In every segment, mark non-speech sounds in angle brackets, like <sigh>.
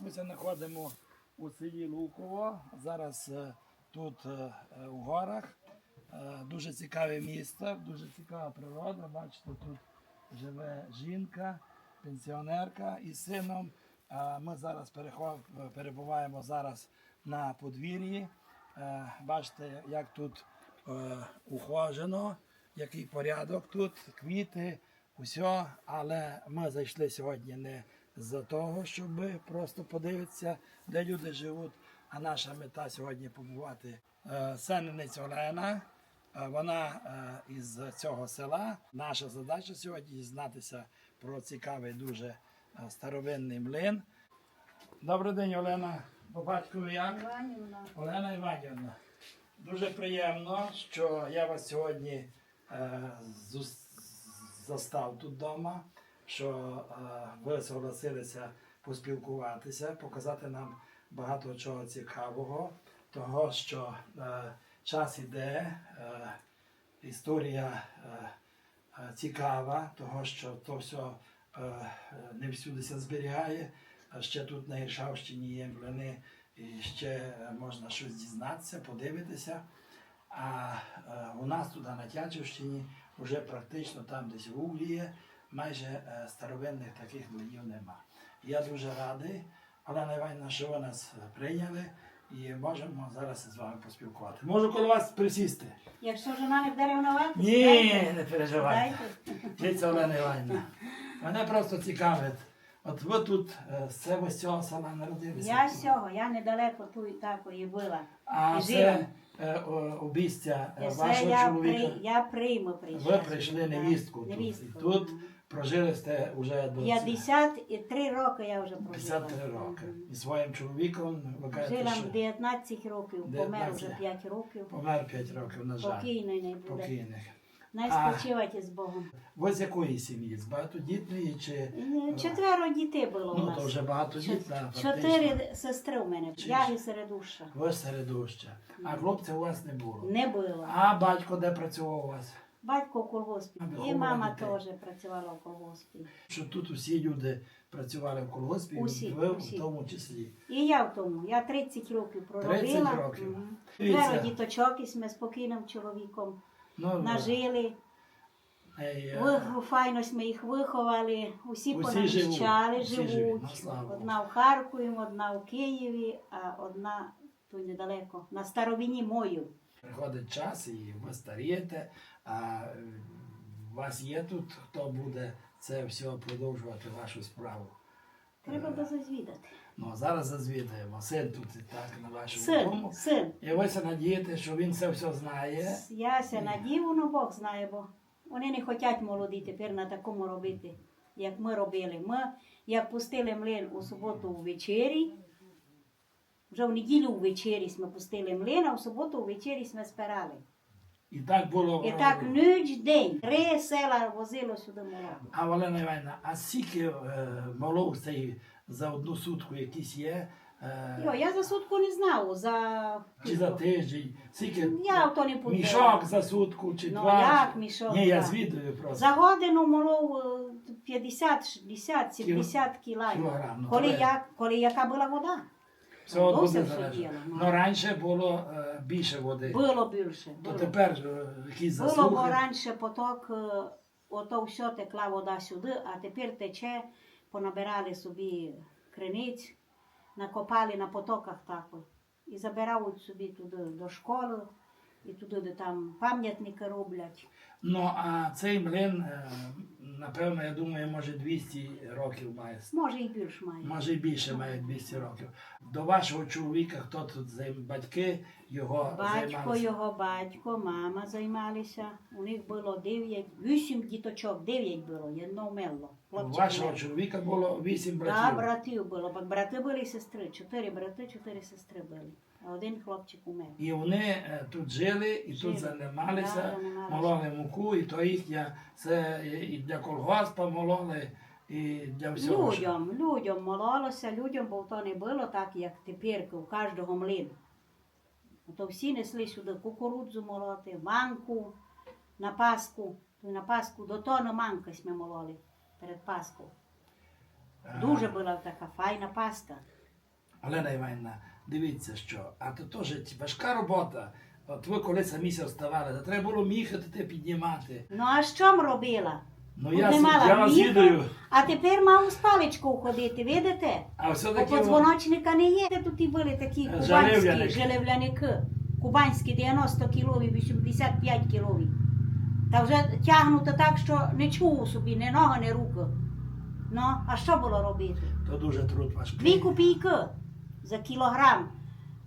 Зараз ми знаходимо у селі Луково. Зараз е, тут е, е, у горах. Дуже цікаве місто, дуже цікава природа. Бачите, тут живе жінка, пенсіонерка із сином. Ми зараз перебуваємо зараз на подвір'ї. Бачите, як тут ухожено, який порядок тут, квіти, усе. Але ми зайшли сьогодні не за того, щоб просто подивитися, де люди живуть. А наша мета сьогодні побувати. Е, Сененець Олена. е, Вона е, із цього села. Наша задача сьогодні дізнатися про цікавий дуже старовинний млин. Добрий день, Олена. По батькові як? Іванівна. Олена Іванівна, дуже приємно, що я вас сьогодні е, застав тут вдома, що е, ви согласилися поспілкуватися, показати нам багато чого цікавого, того, що е, час іде, е, історія цікава, того, що то все не всюди се зберігає. Ще тут на Іршавщині є млини, і ще можна щось дізнатися, подивитися. А у нас тут на Тячівщині вже практично там десь в Углі є, майже е, старовинних таких млинів нема. Я дуже радий, Олена Іванівна, що ви нас е, прийняли і можемо зараз з вами поспілкувати. Можу коло вас присісти? Якщо жена не на вас, Ні, не переживайте. дайте. Дивіться, Олена Іванівна. Мене просто цікавить. От ви тут е, з цього з цього села народилися. Я з цього, я недалеко ту і такої була. А і це обістя вашого я, чоловіка. при, я прийму прийшла. Ви прийшли невістку тут. невістку. І тут прожили сте вже до 53 роки я вже прожила. 53 роки. І своїм чоловіком ви кажете, Жила що 19 років, помер 19. вже 5 роких. помер 5 років, на жаль. Покійний не буде. Покійних. Най А. спочивайте з Богом. Ви з якої сім'ї? З багатодітної чи Е, Четверо дітей було у ну то вже багатодітна, Чот- Чотири сестри у мене. Чи- Я і середуща. Ви середуща. А хлопця у вас не було. Не було. А батько де працював у вас? Батько в колгоспі. І мама теж працювала в колгоспі. Що тут усі люди працювали в колгоспі, Усі, ви усі. в тому числі. І я в тому. Я 30 років проробила. 30 років. Тверо діточок із ми спокійним чоловіком Ну, нажили. ей, е, файно ми їх виховали. Усі, Усі понавчали, живуть, усі живуть, ну, одна в Харкові, одна в Києві, а одна тут недалеко. На старовині мою. Приходить час і ви старієте, а е, у вас є тут, хто буде це все продовжувати вашу справу. Треба би зазвідати. Ну, зараз зазвідаємо. Син тут і так на вашому Син, дому. син. І ви се надієте, що він це все знає. Я ся надію, ну Бог знає, бо вони не хочуть молоді тепер на такому робити, як ми робили. Ми, як пустили млин у суботу ввечері, вже в неділю ввечері ми пустили млин, а в суботу ввечері ми спирали. І так було. І так ніч день. Три села возило сюди молоко. А Валена Івановна, а скільки е, молов цей за одну сутку якісь є? Е, Йо, я за сутку не знав, за... Чи за тиждень? Скільки Я в то не путала. мішок за сутку чи Ну, два? як мішок, Ні, я так. звідую просто. За годину молов е, 50, 60, 70 кілограмів. Кілограм, ну, Коли, то ви- коли яка була вода? Все буде діло, ну. Ну раніше було е, більше води. Було більше. То Було, тепер е, якісь було бо засухи. раніше поток, е, ото все текла вода сюди, а тепер тече, понабирали собі криниць, накопали на потоках так. от. І забирають собі туди до школи, і туди, де там пам'ятники роблять. Ну а цей млин, е, напевно, я думаю, може 200 років має. Може і більш має. Може і більше має 200 років. До вашого чоловіка хто тут займ... батьки його Батько, займалися? його батько, мама займалися. У них було дев'ять, вісім діточок, дев'ять було, одно вмерло. У вашого чоловіка було 8 Да, братів. братів було. Брати були і сестри. Чотири брати, чотири сестри були. Один хлопчик умер. І вони е, тут жили, і Жили. тут займалися, Да, мололи муку, і то їхня, це і для колгоспа мололи, і для всього. Людям, людям мололося, людям, бо то не було так, як тепер, у кожного млин. То всі несли сюди кукурудзу молоти, манку на Пасху. На Пасху до тону манка ми мололи перед. Е, Дуже була така файна паска. Олена Іванівна, дивіться, що, а то теж важка робота. От ви коли самі вставали, то треба було міхати те піднімати. Ну а що м робила? Ну я, мала я вас відаю. А тепер мав з паличкою ходити, видите? А все-таки подзвоночника не є. Тут і були такі Е, кубанські желевляники. Кубанські 90 кілові, 85 кілові. Та вже тягнуто так, що не чув собі, ні нога, ні руки. Ну, а що було робити? то дуже труд важкий. Дві копійки за кілограм.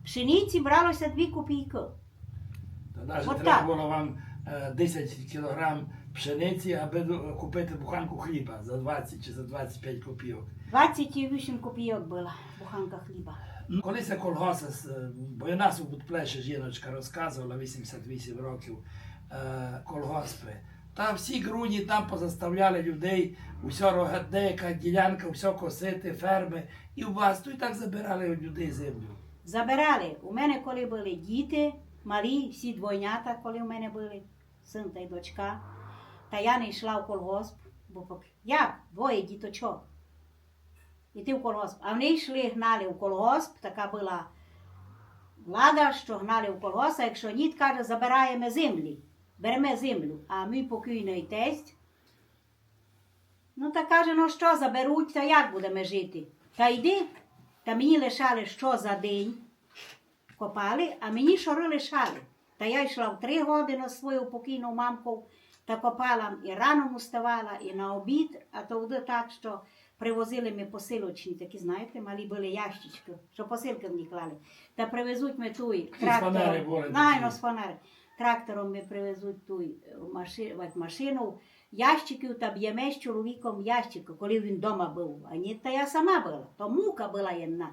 Пшениці бралося дві копійки. То навіть От треба так. було вам е, 10 кілограм пшениці, аби ду- купити буханку хліба за 20 чи за 25 копійок. 28 копійок була буханка хліба. Ну, колись я колгоса, з, е, бо і нас у Будплеші жіночка розказувала 88 років е, колгоспи. Та всі груні там позаставляли людей, рога- деяка ділянка, все косити, ферми. І у вас тут і так забирали у людей землю. Забирали. У мене, коли були діти, малі, всі двойнята, коли у мене були, син та й дочка. Та я не йшла в колгосп, бо як двоє діточок. Іти в колгосп. А вони йшли, гнали в колгосп, така була влада, що гнали в колгосп, а якщо ні, каже, забираємо землі. Беремо землю. А мій покійний тесть. Ну та каже, ну що заберуть, та як будемо жити? Та йди, та мені лишали що за день копали, а мені шори лишали. Та я йшла в три години свою покійну мамку та копала і рано вставала, і на обід, а то буде так, що привозили ми посилочні, такі, знаєте, малі були ящички, що посилки мені клали. Та привезуть ми були Найно такі. з фанери. Трактором ми привезуть туй машину, машину ящиків та б'ємо з чоловіком ящики, коли він вдома був. А ні, та я сама була. То мука була єдна.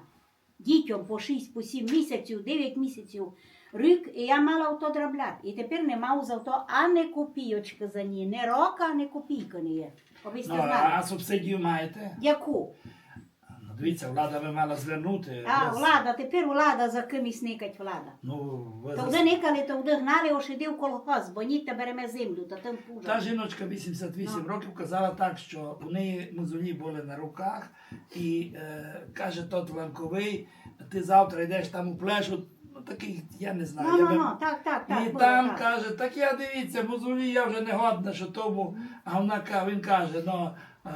Дітям по 6, по 7 місяців, 9 місяців рік, і я мала ото дробляти. І тепер не мав за то ані копійочки за ній, не рока, ані копійки не є. Аби Ну, а субсидію маєте? Яку? Дивіться, влада би мала звернути. А, без- влада, тепер влада за кимось никать влада. Ну, ви за- вже никали, то вже гнали, ошиди в колгосп, бо ні та береме землю, та тим Та пужа. жіночка 88 Ну. років казала так, що у неї мозолі були на руках, і е, каже тот ланковий, ти завтра йдеш там у плешу, ну такий, я не знаю. Ну, я ну, би- ну, так, так, так. і було там так. каже, так я дивіться, мозолі я вже не годна, що тому. А вона ка- він каже, ну е,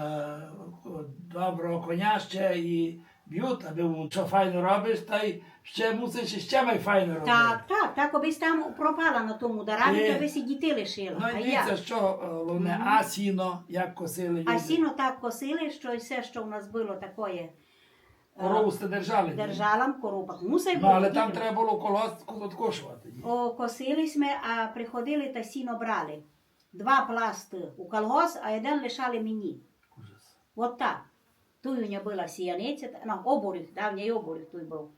доброго коня ще і б'ють, аби що файно робиш, та й ще мусиш і ще май файно робити. Так, так, так, обись там пропала на тому дарамі, Е. то би си дітей лишила. Ну і а дивіться, що е, головне, а сіно, як косили люди. А сіно так косили, що і все, що у нас було таке, Корову сте держали. держала коропак. Мусить Ну, але там треба було колгосп откошувати. О, косили ми, а приходили та сіно брали. Два пласти у колгосп, а один лишали мені. Ужас. От так. Тут у нього була сіяниця, ну, обурів, давній обурів тут був.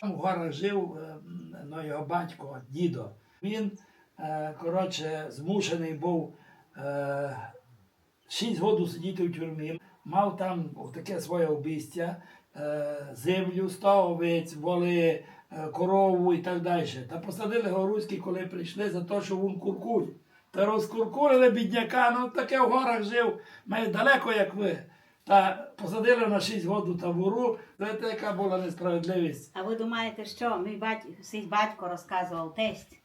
Там горах жив е, ну, його батько, дідо. Він, е, коротше, змушений був е, шість років сидіти в тюрмі. Мав там таке своє е, землю, сто воли, корову і так далі. Та посадили його руські, коли прийшли за те, що він куркуль. Та розкуркулили бідняка, ну таке в горах жив, має далеко, як ви. Та посадили на 6 років табору. Знаєте, яка була несправедливість? А ви думаєте, що мій батько, свій батько розказував тесть,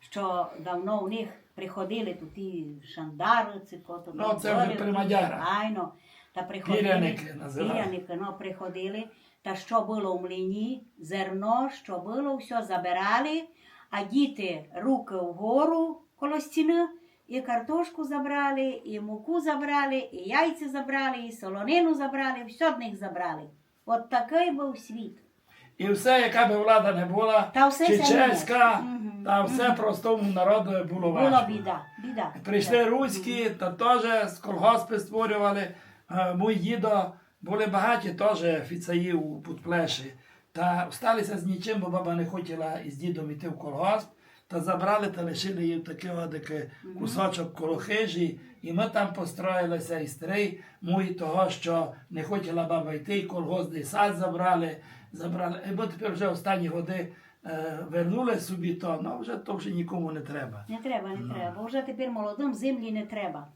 що давно у них приходили тут і шандари, ці кото. Ну, це вже при Мадярах. Айно. Та приходили, Піряники називали. Піряники, ну, приходили. Та що було в млині, зерно, що було, все забирали, а діти руки вгору коло стіни, і картошку забрали, і муку забрали, і яйця забрали, і солонину забрали, все в них забрали. От такий був світ. І все, яка би влада не була, Та все чеченська. Мгм, та все мгм. простому народу було Була біда, біда. Прийшли біда. руські, та теж з колгоспи створювали. Мій дідо були багаті теж офіцаї у Путплеші. Та сталися з нічим, бо баба не хотіла із дідом йти в колгосп. Та забрали та лишили їм такий одик кусочок коло хижі, і ми там построїлися і стрій мій того, що не хотіла баба йти, і колгоспний сад забрали, забрали. І ми тепер вже останні годи е, вернули собі то, ну вже то вже нікому не треба. Не треба, не Ну. треба. Вже тепер молодим землі не треба.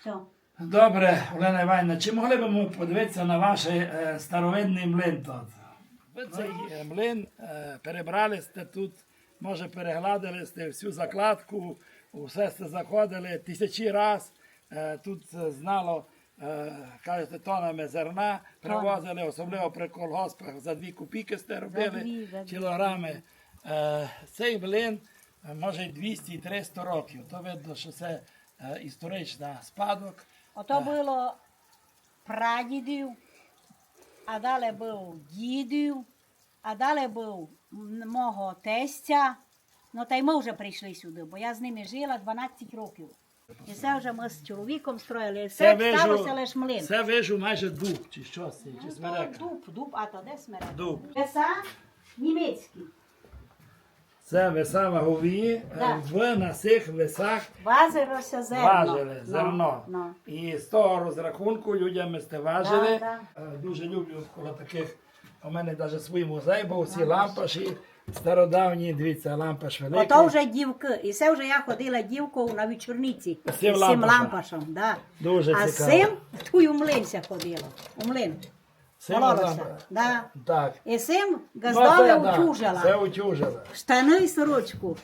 Все. Добре, Олена Іванівна, чи могли б ми подивитися на ваш е, старовинний млин тут? Ви цей е, млин е, перебрали сте тут, може перегладили сте всю закладку, усе сте заходили тисячі раз. Е, Тут е, знало, е, кажете, тонами зерна привозили, особливо при колгоспах за дві копійки сте робили кілограми. Цей млин е, може 200-300 років. То видно, що це історична спадок. Ото було прадідів, а далі був дідів, а далі був мого тестя. Ну та й ми вже прийшли сюди, бо я з ними жила 12 років. І це вже ми з чоловіком строїли. Все сталося лише млин. це вижу майже дуб, чи що це, чи Ну. Дуб, дуб, а то де смерек? Дуб. Леса німецькі. Це веса вагові, е, Да. в на цих весах Важилося зерно. важили Ну, зерно. ну. І з того розрахунку людям ми сте важили. Да, Е, Дуже люблю коло таких. У мене навіть свій музей, був всі лампаші стародавні, дивіться, лампаш великий. Ото вже дівки. І це вже я ходила дівкою на вечорниці. З цим лампашем. Да. Дуже а з цим ту у млинця ходила. У млин. Цим Мололося. Да. Так. І цим Ну, газдове да, утюжила. Це утюжила. Штани і сорочку.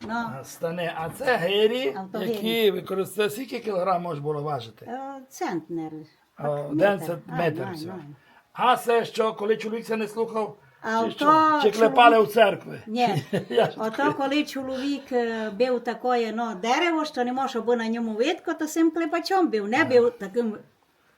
Ну, А, Стане. А це гирі, які використовують. Скільки кілограм можна було важити? центнер. Один метр. А, це що, коли чоловік це не слухав? А чи, що? чи клепали у церкви? Ні, <laughs> ото коли чоловік е, бив таке ну, дерево, що не може бути на ньому видко, то цим клепачом бив, не бив таким,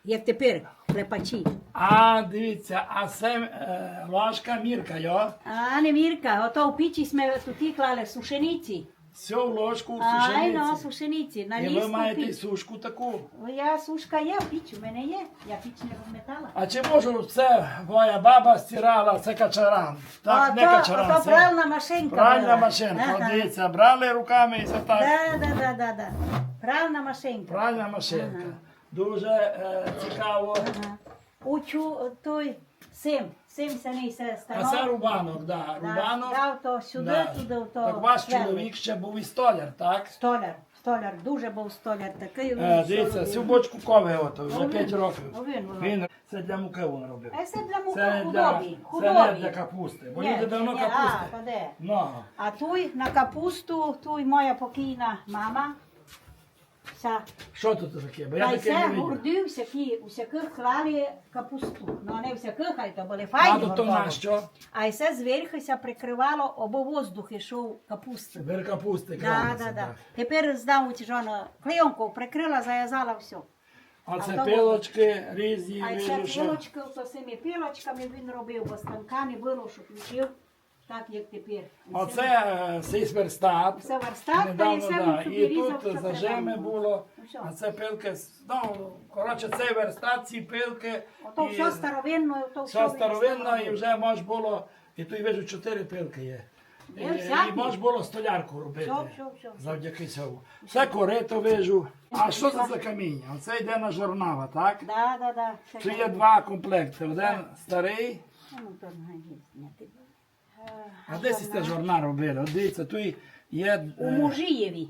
як тепер, клепачі. А дивіться, а це е, ложка мірка, йо? А не Мірка, ото в пічі ми тут клали сушениці. Всю ложку в Ай, ну, сушениці. сушениці, на І ви ліску маєте піч. сушку таку. Я сушка є, піч у мене є, я піч не розметала. А чи можу це моя баба стирала, це качаран? Так, не качаран, це пральна машинка пральна була. машинка. Ага. От Дивіться, брали руками і це так. Да, да, да, да, да. Пральна машинка. Пральна машинка. Дуже е, цікаво. Ага. Учу той сим, сим се А станок. це рубанок, да. Рубанок. Дав то сюди, Да. туди, в то. Так ваш сверли. чоловік ще був і столяр, так? Столяр, столяр, дуже був столяр такий. Е, дивіться, цю бочку кови ото, вже Ну, 5 років. ну, він. Він це для муки він робив. А це для муки Це, для, худобі. це не худобі. для капусти, бо Ні, люди давно ні. А, то де? Много. А туй на капусту, туй моя покійна мама. Ця. Що тут таке? Бо я Та й таке це не видів. горди всякі, у всяких клали капусту. Ну, не всяких, а й то були А файні то, на що? А й це зверхуся прикривало, обо воздух ішов капусти. Бер капусти Да, да, да. Тепер здав ці жона клейонку прикрила, зав'язала все. А то- пилочки різні, А й вижу, це що. пилочки, то цими пилочками він робив, бо станка не було, щоб лишив, так як тепер. І Оце е, цей верстат. Це верстат, та Недавно, все да. він І тут зажими було, Ну, а це пилки, ну, коротше, цей верстат, ці пилки. Ото і все старовинно, то все він старовинно, і вже мож було, і тут вижу, чотири пилки є. І, і мож було столярку робити. Все, все, все. Завдяки цьому. Це корито вижу. А що це за каміння? Оце йде на жорнава, так? Да, да, да. Це є два комплекти. Один старий, Ну, то не. А десь це жорна робили. От дивіться, тут є У е, у Мужієві.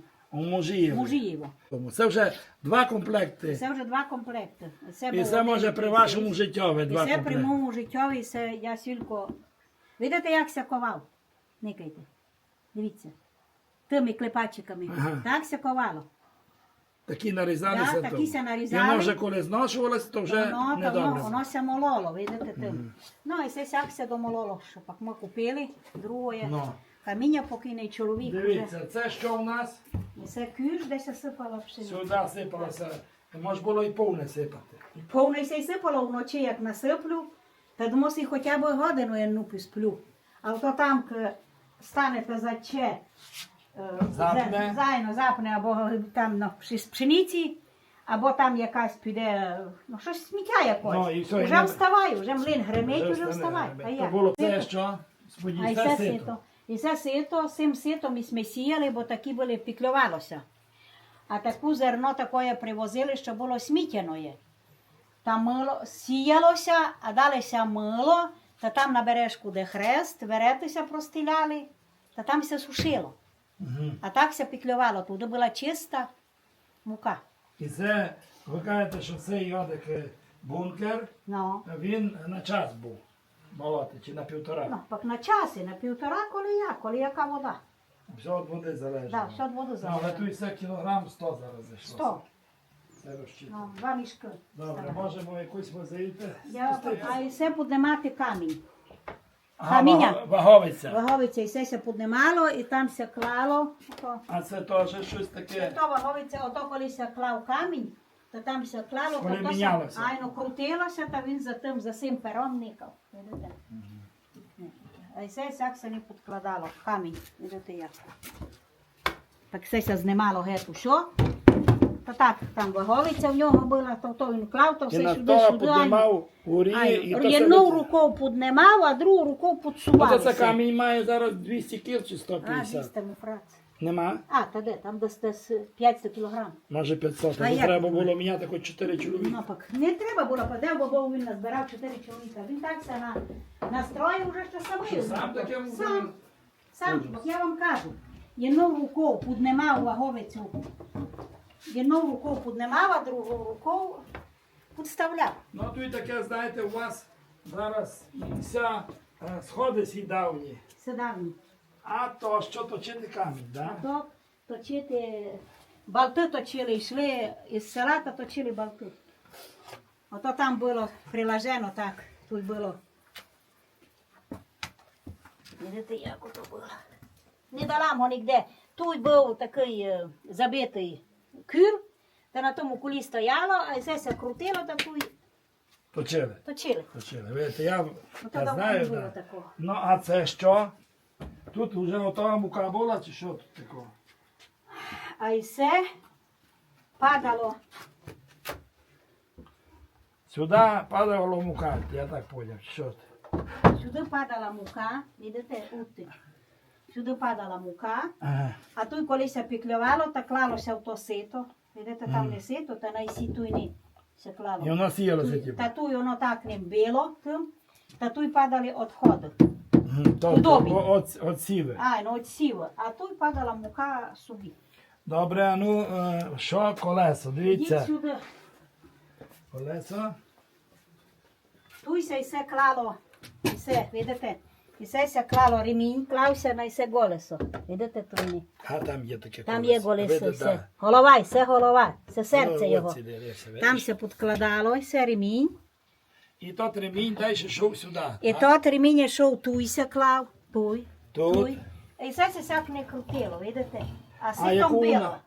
Мужиєво. Тому Це вже два комплекти. Це вже два комплекти. Це І було це може при вашому життєві І два це при комплекти. моєму життєві, це я сілько. Видите, як сяковав? Никайте. Дивіться. Тими клепачиками. Ага. Так сяковало. Такі нарізалися. Да, такі се нарізали. І воно вже коли зношувалося, то вже Воно, не та воно, добре. воно ся мололо, видите тим. Ну і це сяк ся домололо, що пак ми купили, другое. Ну. Каміння покійний чоловік Дивіться, вже. Це що у нас? Це кюш, де ся сипала пшениця. Сюди сипалося. Може було і повне сипати. Повний се й сипало вночі, як насиплю, та мусить хоча б годину я одну посплю. А то там к- станете за че, е, Запне. зайно запне, або там на пши- пшениці, або там якась піде, ну щось сміття якось. Ну, і все, і вже не- вставаю, вже млин гремить, вже вставай. А То як? було це що? А і це сито. сито. І це сито, цим ситом і ми сіяли, бо такі були піклювалося. А таку зерно такое привозили, що було сміттяноє. Там мило сіялося, а далися мило, та там на бережку, де хрест, веретися простіляли, та там все сушило. А так все піклювало. Туди була чиста мука. І це, ви кажете, що цей йодик е, бункер, Ну, він на час був. молоти, чи на півтора? Ну, пак на часі, на півтора, коли я, коли яка вода. Все від води залежить. Да, все від води Ну, але тут все кілограм 100 зараз зайшло. Сто. Це розчитано. Ну, два мішки. Добре, можемо якусь возити. Я, а і все піднімати камінь. Каміння. Ваговиця. Ваговиця і все се піднімало, і там се клало. Ото. А це теж щось Це таке. то ваговиця, ото коли се клав камінь, то там се клало, Коли то, то мінялося. айно крутилося, та він за тим, за цим пером никав. Видите? А і все всяк се не підкладало, камінь, видите як. Так все се знімало гету, що? То так, там ваговиця в нього була, то, то він клав, то І все на сюди, то сюди. піднімав і Айно. то Одну все- рукою піднімав, а другу рукою Ну, підсував. то це камінь має зараз 200 кіл чи А, 150? дійсно, фраць. Нема? А, та де, там десь, десь 500 кілограм. Може 500. А А як треба було міняти хоч 4 чоловіки. Ну, пак, не треба було подав, бо він назбирав 4 чоловіка. Він так се на, настроїв вже, що самий. Що, сам мусив? Сам, сам, бо я вам кажу. Одну рукою піднімав ваговицю. Одну рукою піднімав, а другу рукою підставляв. Ну тут таке, знаєте, у вас зараз вся е, сходи всі давні. Седавні. А то що точити камінь, А да? то точити, балти точили, йшли із села, то точили балти. Ото там було приложено так, тут було. Видите, як ото було. Не дала ніде. Тут був такий е, забитий кюр, та на тому кулі стояло, а все се крутило, та тут Точили. точили. Точили. Видите, я, Ну, я знаю, було да. такого. Ну а це що? Тут вже готова мука була, чи що тут такого? А і все падало. Сюди падала мука, я так поняв. Що це? Сюди падала мука, видите, утти. Сюди падала мука, Ага. а тут коли се піклювало, та клалося в то сито. Видите, там не сито, та на сіту і не се клало. І воно сіялося, типу. Та тут воно так не било, та тут падали відходи. Тобто от, сіли. А, ну от сіва. А тут падала мука собі. Добре, а ну що колесо? Дивіться. сюди. Колесо. Тут се і се клало, і се, видите, і се се клало ремінь, клався на і голесо. Видите, тут не. А там є таке Там є Видите, все. да. Голова, і все голова, це серце його. Там се підкладало, і все ремінь. І тот ремінь далі йшов сюди. І тот ремінь йшов, туй се клав, туй, Тут. туй. І все се сяк не крутило, видите? А ситом вона?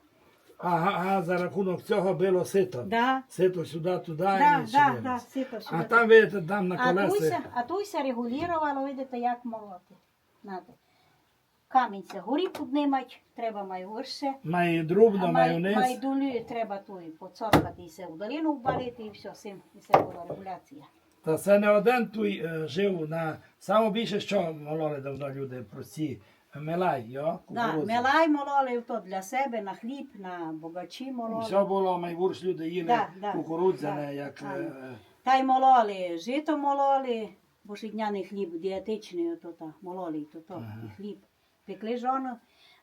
Ага, ага, за рахунок цього було сито. Да, Сито сюди, туди да, і да, сюди. да, сито А там, видите, там на А туй колесі. а туй се регулювало, видите, як молоти. Надо. Камінь се горі піднімать, треба май. Має друбно, майонез. май долі треба туй поцоркати і се в долину вбалити і все, сим, і се була регуляція. Та це не один той е, жив на саме більше, що мололи давно люди прості. Мелай, йо? Да, кукурудзу. мелай мололи то для себе, на хліб, на богачі мололи. Все було, майбурш люди їли Да, да, кукурудзяне, да, як е, Та й мололи, жито мололи, божедняний хліб, дієтичний, то та, мололи, то, то, і хліб. Пекли жону.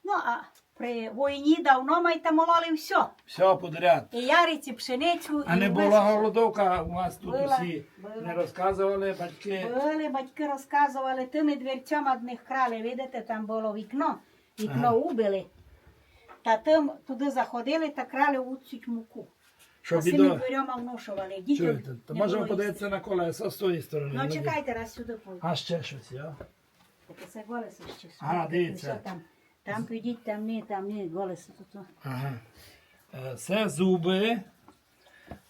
Ну, а при війні давно майте мололи все. все подряд. І яриці, пшеницю, А і не була голодовка у вас тут Була, усі була. не розказували батьки. Були, батьки розказували, тими дверцями одних крали, видите, там було вікно, вікно убили. Та тим туди заходили та крали уцють муку. Що а бідо. дверями внушували. Дітям Чуєте, можемо подивитися на колесо з тої сторони. Ну, Ну, чекайте, раз сюди пойду. А ще щось, йо? Таке це голеса ще. А, дивіться. Що Там, там підіть, там ні, там ні, тут. Ага. Е, Це зуби.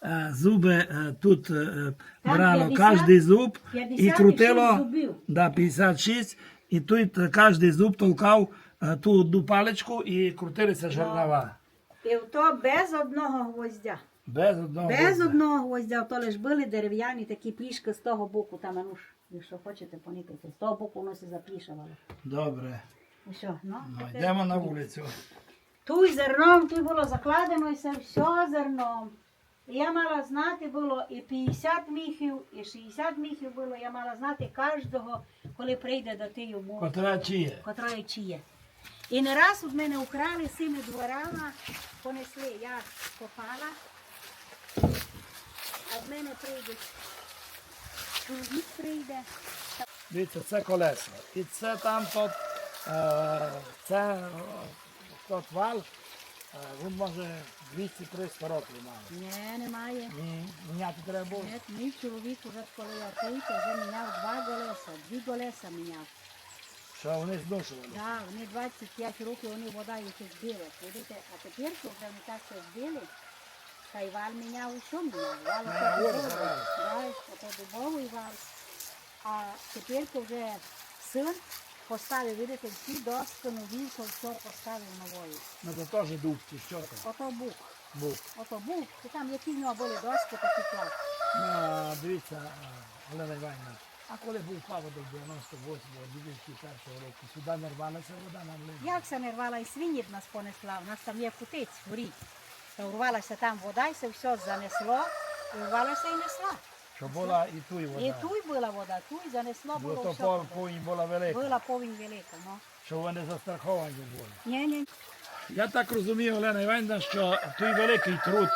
Е, Зуби е, тут е, Там брало 50, кожний зуб і 56 крутило зубів. да, 56, і тут е, кожний зуб толкав е, ту одну паличку і крутилися жернова. І то без одного гвоздя. Без одного. Без гвоздя. одного гвоздя, то лиш були дерев'яні такі плішки з того боку, там, ну ж, якщо хочете, поникайте. З того боку воно се заплішувало. Добре. Що, ну, Ну, таке. йдемо на вулицю. Тут зерном, тут було закладено і все, все зерном. І я мала знати було і 50 міхів, і 60 міхів було. Я мала знати кожного, коли прийде до тієї умови, Котра чиє? котрої чиє. І не раз від мене украли цими дворами, понесли, я копала, а в мене прийдуть чоловік прийде. Дивіться, це колеса. І це там тот, е, це е, тот вал, е, він може 200-300 років має. Ні, немає. Ні, міняти треба було. Ні, мій чоловік уже коли я прийти, вже міняв два колеса, дві колеса міняв. Що вони зношували. Да, вони 25 років вони вода їх збили. Видите, а тепер, коли вже вони так все збили, та й вал міняв, що міняв? Вал ото дубовий, да, ото дубовий вал. А тепер вже син поставив, видите, всі доски нові, то все поставив нової. Ну це теж дуб, чи що там? Ото бук, Був. ото бук, і там які в нього були доски, такі клас. Ну, а дивіться, Олена Іванівна, а коли був паводок 98-го, 2001 року, сюди не рвалася вода на млин? Як се не рвала і свині б нас понесла, у нас там є кутиць, горіть. Урвалася там вода, і це все занесло, і урвалася і несла. Що була і ту вода. І туй була вода, туй занесло Бо було то пов- повінь була велика, Була повінь велика, ну. що вони застраховані були. Ні, ні. Я так розумію, Олена Іванівна, що той великий труд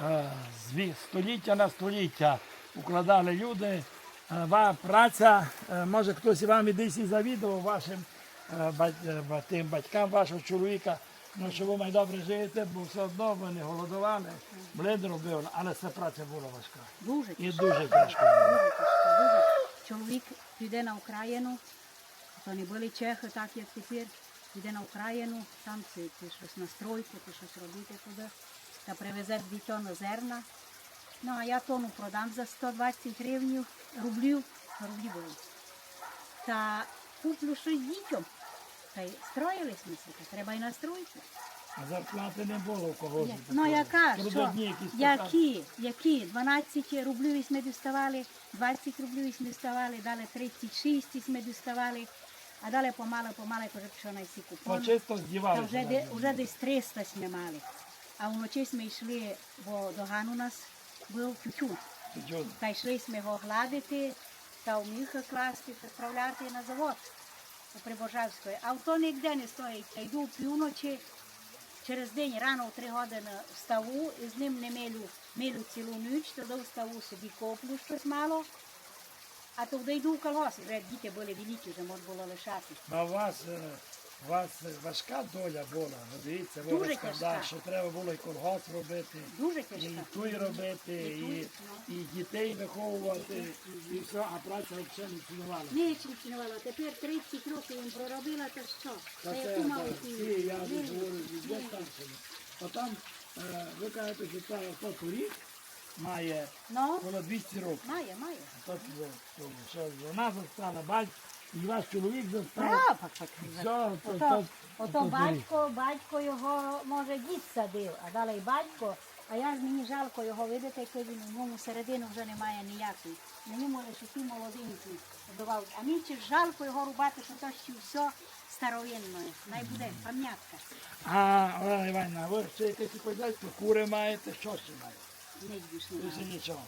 е, з ві- століття на століття укладали люди. Е, ва- Праця, е, може хтось і вам і десь і завідував вашим е, ба- е, ба- тим батькам вашого чоловіка, ну, що ви добре живете, бо все одно ви не голодували, блин робив, але це праця була важка. Дуже І дуже тяжко. було. Дуже тяжко. Дуже. Чоловік піде на Україну, то не були чехи, так як тепер. Піде на Україну, там ти щось на стройку, ти щось робити туди, та привезе дві тони зерна. Ну, а я тону продам за 120 гривень рублів, рублі були. Та куплю щось дітям. Та й строїлись ми та треба і на стройку. А зарплати не було у когось. Є. Ну яка? Що? Які? Які? 12 рублів ми діставали, 20 рублів ми діставали, далі 36 ми діставали, а далі помало, помало, вже пішов на всі Ну, купони. чисто Та здівалися. вже, де, вже десь 300 ми мали. А вночі ми йшли, бо доган у нас був тютюн. Та йшли ми його гладити, та в міха класти, відправляти на завод у Прибожавської. Авто то ніде не стоїть. Йду півночі, через день рано в три години вставу, і з ним не милю, милю цілу ніч, тоді вставу собі коплю щось мало. А то йду в колгосп, вже діти були великі, вже можна було лишатися. А у вас, у вас важка доля була, Ну, дивіться, ви Дуже тяжка. що треба було і колгосп робити, Дуже і туй робити, і, і дітей виховувати, і все, а праця взагалі не цінувала. Не цінувала, тепер 30 років він проробила, то що? Та Та це, яку мав так, я не говорю, де старшими. А там, е, ви кажете, що це тот рік має Ну, понад 200 років. має, має. Тот, що вона застала, батько, і ваш чоловік застав. Так, так, так. Все, то, Ото, то, ото то батько, батько його, може, дід садив, а далі батько, а я ж мені жалко його, видите, який він у ньому середину вже немає ніякої. Мені може, що ті молоденькі давав. А мені ж жалко його рубати, що то ще все старовинне. Най буде пам'ятка. А, Олена Іванівна, ви ще якесь хазяйство, кури маєте, що ще маєте?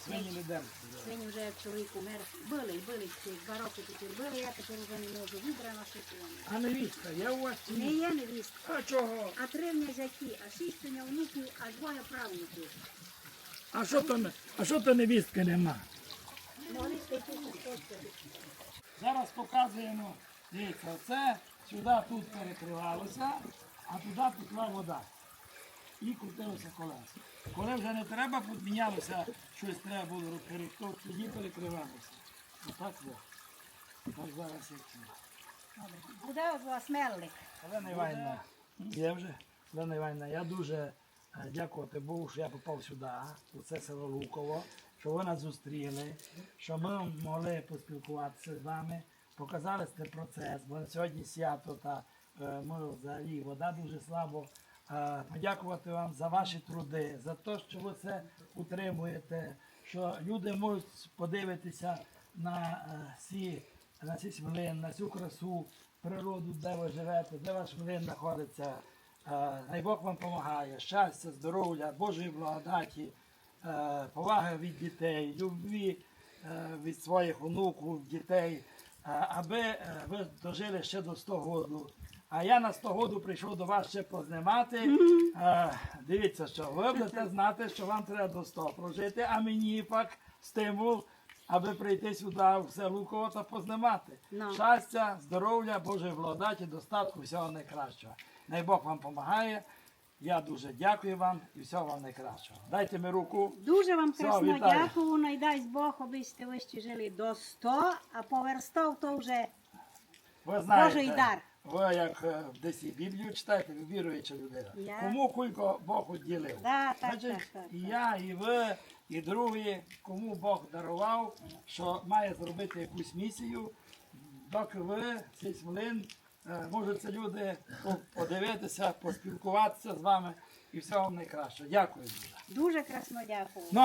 Свині не держите. Сьогодні вже чоловік умер, били, били два роки тепер били, я тепер вже не можу відрано шикувати. А невістка, є у вас чи Не ні? є невістка. А чого? А три внязяки, а шість у нього внуків, а двоє правнуків. А що то, не- а що то невістки нема? Спитали, Зараз показуємо, дивіться, оце сюди тут перекривалося, а туди пішла вода. І крутилося колеса. Коли вже не треба, підмінялося, щось треба було перекрити, тоді перекривалося. Отак во. Так зараз як це. Буде у вас мельник. Олена Іванівна, є вже? Олена Іванівна, я дуже е, дякувати Богу, що я попав сюди, у це село Луково, що ви нас зустріли, що ми могли поспілкуватися з вами, показали цей процес, бо сьогодні свято та е, ми взагалі вода дуже слабо. Е, Подякувати вам за ваші труди, за те, що ви це утримуєте, що люди можуть подивитися на е, ці на ці млин, на цю красу, природу, де ви живете, де ваш млин знаходиться. Е, Най Бог вам допомагає, щастя, здоров'я, Божої благодаті, е, поваги від дітей, любві е, від своїх онуків, дітей, е, аби е, ви дожили ще до 100 років. А я на 100 років прийшов до вас ще познімати. Е, Дивіться, що ви будете знати, що вам треба до 100 прожити, а мені пак стимул аби прийти сюди в село Луково та познімати. Ну. Щастя, здоров'я, Божої благодаті, достатку, всього найкращого. Най Бог вам допомагає. Я дуже дякую вам і всього вам найкращого. Дайте ми руку. Дуже вам красно дякую, найдай Бог, аbyście ви ще жили до 100, а поверх 100 то вже Божий дар. Ви як е, десь і Біблію читаєте, ви віруюча людина. Я. Кому кулько Бог уділив. Да, так, Значить, так, так, і я, і ви, і другі, кому Бог дарував, що має зробити якусь місію, доки ви, цей млин, е, можуть це люди по- подивитися, поспілкуватися з вами і всього вам найкраще. Дякую. дуже. дуже красно дякую. Ну,